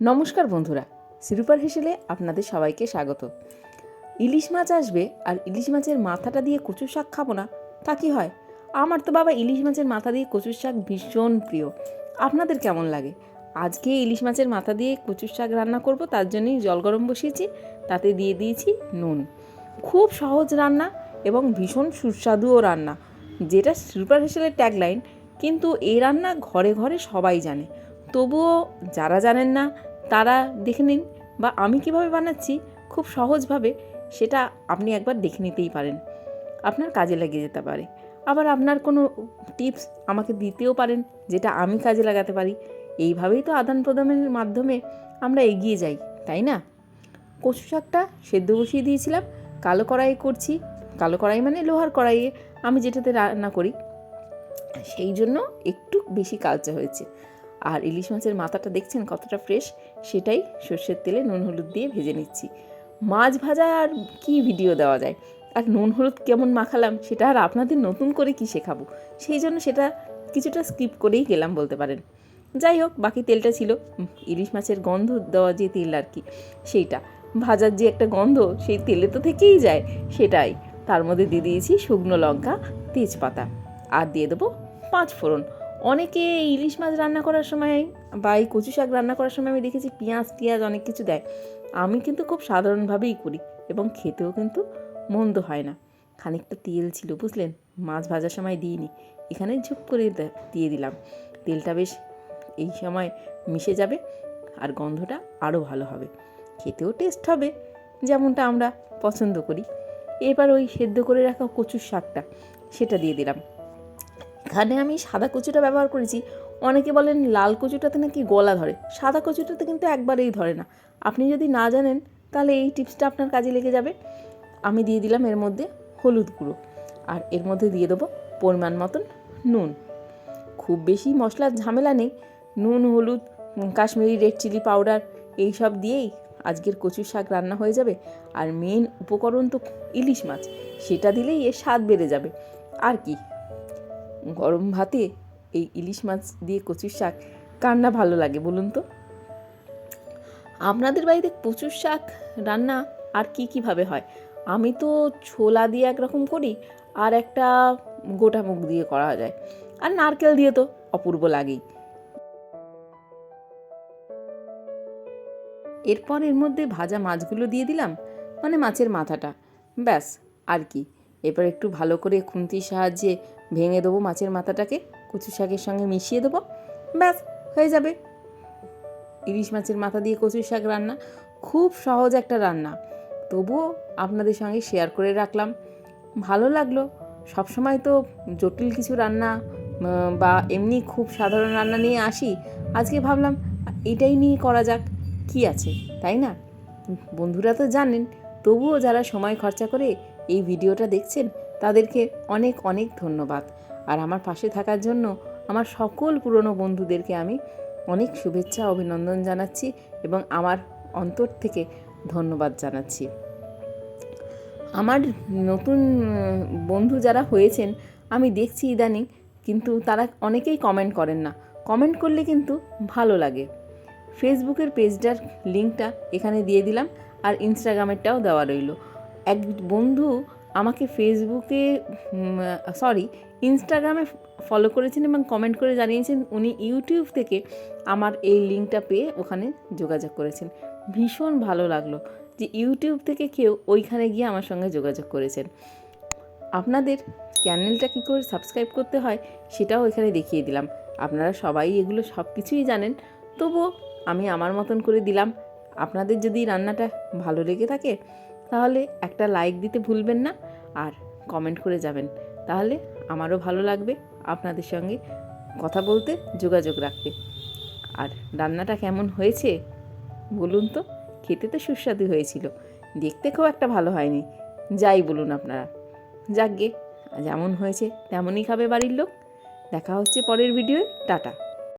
নমস্কার বন্ধুরা, সিরুপার হেসেলে আপনাদের সবাইকে স্বাগত। ইলিশ মাছ আসবে আর ইলিশ মাছের মাথাটা দিয়ে কচুর শাক খাব না, তা কি হয়? আমার তো বাবা ইলিশ মাছের মাথা দিয়ে কচুর শাক ভীষণ প্রিয়। আপনাদের কেমন লাগে? আজকে ইলিশ মাছের মাথা দিয়ে কচুর শাক রান্না করব, তার জন্যই জল গরম বসিয়েছি, তাতে দিয়ে দিয়েছি নুন। খুব সহজ রান্না এবং ভীষণ সুস্বাদুও রান্না, যেটা সুপার হেসেলের ট্যাগলাইন কিন্তু এই রান্না ঘরে ঘরে সবাই জানে। তবুও যারা জানেন না তারা দেখে নিন বা আমি কীভাবে বানাচ্ছি, খুব সহজভাবে সেটা আপনি একবার দেখে নিতেই পারেন। আপনার কাজে লাগিয়ে যেতে পারে। আবার আপনার কোনো টিপস আমাকে দিতেও পারেন যেটা আমি কাজে লাগাতে পারি। এইভাবেই তো আদান প্রদানের মাধ্যমে আমরা এগিয়ে যাই, তাই না? কচু শাকটা সেদ্ধ বসিয়ে দিয়েছিলাম, কালো কড়াই করছি। কালো কড়াই মানে লোহার কড়াইয়ে আমি যেটাতে রান্না করি, সেই জন্য একটু বেশি কালচে হয়েছে। আর ইলিশ মাছের মাথাটা দেখছেন কতটা ফ্রেশ সেটাই সর্ষের তেলে নুন হলুদ দিয়ে ভেজে নিচ্ছি। মাছ ভাজা আর কি ভিডিও দেওয়া যায়? আর নুন হলুদ কেমন মাখালাম? সেটা আর আপনাদের নতুন করে কি শেখাবো? সেই জন্য সেটা কিছুটা স্কিপ করেই গেলাম বলতে পারেন। যাই হোক, বাকি তেলটা ছিল। ইলিশ মাছের গন্ধ দেওয়া যে তেল আর কি, সেইটা। ভাজার যে একটা গন্ধ, সেই তেলে তো থেকেই যায়। সেটাই। তার মধ্যে দিয়ে দিয়েছি শুকনো লঙ্কা, তেজপাতা। আর দিয়ে দেবো পাঁচ ফোড়ন। অনেকে ইলিশ মাছ রান্না করার সময় বা এই কচু শাক রান্না করার সময় আমি দেখেছি পেঁয়াজ, টিয়াজ অনেক কিছু দেয়। আমি কিন্তু খুব সাধারণভাবেই করি এবং খেতেও কিন্তু মন্দ হয় না। খানিকটা তেল ছিল, বুঝলেন? মাছ ভাজার সময় দিইনি। এখানে ঝুপ করে দিয়ে দিলাম। তেলটা বেশ এই সময় মিশে যাবে আর গন্ধটা আরও ভালো হবে। খেতেও টেস্ট হবে, যেমনটা আমরা পছন্দ করি। এবার ওই সেদ্ধ করে রাখা কচুর শাকটা, সেটা দিয়ে দিলাম। এখানে আমি সাদা কচুটা ব্যবহার করেছি। অনেকে বলেন লাল কচুটাতে নাকি গলা ধরে। সাদা কচুটাতে কিন্তু একবারেই ধরে না। আপনি যদি না জানেন, তাহলে এই টিপসটা আপনার কাজে লেগে যাবে। আমি দিয়ে দিলাম এর মধ্যে হলুদ গুঁড়ো। আর এর মধ্যে দিয়ে দেবো পরিমাণ মতন নুন। খুব বেশি মশলার ঝামেলা নেই। নুন, হলুদ, কাশ্মীরি রেড চিলি পাউডার, এই সব দিয়েই আজকের কচুর শাক রান্না হয়ে যাবে। আর মেন উপকরণ তো ইলিশ মাছ। সেটা দিলেই এর স্বাদ বেড়ে যাবে। আর কি? গরম ভাতে এই ইলিশ মাছ দিয়ে কচুর শাক কার না ভালো লাগে বলুন তো? আপনাদের বাড়িতে কচুর শাক রান্না আর কি কীভাবে হয়? আমি তো ছোলা দিয়ে একরকম করি আর একটা গোটা মুখ দিয়ে করা যায়। আর নারকেল দিয়ে তো অপূর্ব লাগেই। এরপর এর মধ্যে ভাজা মাছগুলো দিয়ে দিলাম মানে মাছের মাথাটা। ব্যাস, আর কি। এরপর একটু ভালো করে খুন্তির সাহায্যে ভেঙে দেবো মাছের মাথাটাকে, কচু শাকের সঙ্গে মিশিয়ে দেবো, ব্যাস, হয়ে যাবে। ইলিশ মাছের মাথা দিয়ে কচুর শাক রান্না, খুব সহজ একটা রান্না। তবুও আপনাদের সঙ্গে শেয়ার করে রাখলাম। ভালো লাগল। সবসময় তো জটিল কিছু রান্না বা এমনি খুব সাধারণ রান্না নিয়ে আসি। আজকে ভাবলাম, এটাই নিয়ে করা যাক, কি আছে, তাই না? বন্ধুরা তো জানেন, তবুও যারা সময় খরচা করে এই ভিডিওটা দেখছেন তাদেরকে অনেক অনেক ধন্যবাদ। আর আমার পাশে থাকার জন্য আমার সকল পুরনো বন্ধুদেরকে আমি অনেক শুভেচ্ছা, অভিনন্দন জানাচ্ছি এবং আমার অন্তর থেকে ধন্যবাদ জানাচ্ছি। আমার নতুন বন্ধু যারা হয়েছেন, আমি দেখছি ইদানিং, কিন্তু তারা অনেকেই কমেন্ট করেন না। কমেন্ট করলে কিন্তু ভালো লাগে। ফেসবুকের পেজটার লিঙ্কটা এখানে দিয়ে দিলাম, আর ইনস্টাগ্রামেরটাও দেওয়া রইল। এক বন্ধু আমাকে ফেসবুকে সরি ইনস্টাগ্রামে ফলো করেছেন এবং কমেন্ট করে জানিয়েছেন, উনি ইউটিউব থেকে আমার এই লিঙ্কটা পেয়ে ওখানে যোগাযোগ করেছেন। ভীষণ ভালো লাগল যে ইউটিউব থেকে কেউ ওইখানে গিয়ে আমার সঙ্গে যোগাযোগ করেছেন। আপনাদের চ্যানেলটা কী করে সাবস্ক্রাইব করতে হয় সেটাও এখানে দেখিয়ে দিলাম। আপনারা সবাই এগুলো সব কিছুই জানেন, তবুও আমি আমার মতন করে দিলাম। আপনাদের যদি রান্নাটা ভালো লেগে থাকে তাহলে একটা লাইক দিতে ভুলবেন না আর কমেন্ট করে যাবেন। তাহলে আমারও ভালো লাগবে আপনাদের সঙ্গে কথা বলতে, যোগাযোগ রাখতে। আর রান্নাটা কেমন হয়েছে বলুন তো? খেতে তো সুস্বাদু হয়েছিল। দেখতে খুব একটা ভালো হয়নি। যাই বলুন আপনারা। যাকগে যেমন হয়েছে তেমনই খাবে বাড়ির লোক। দেখা হচ্ছে পরের ভিডিওয় টাটা।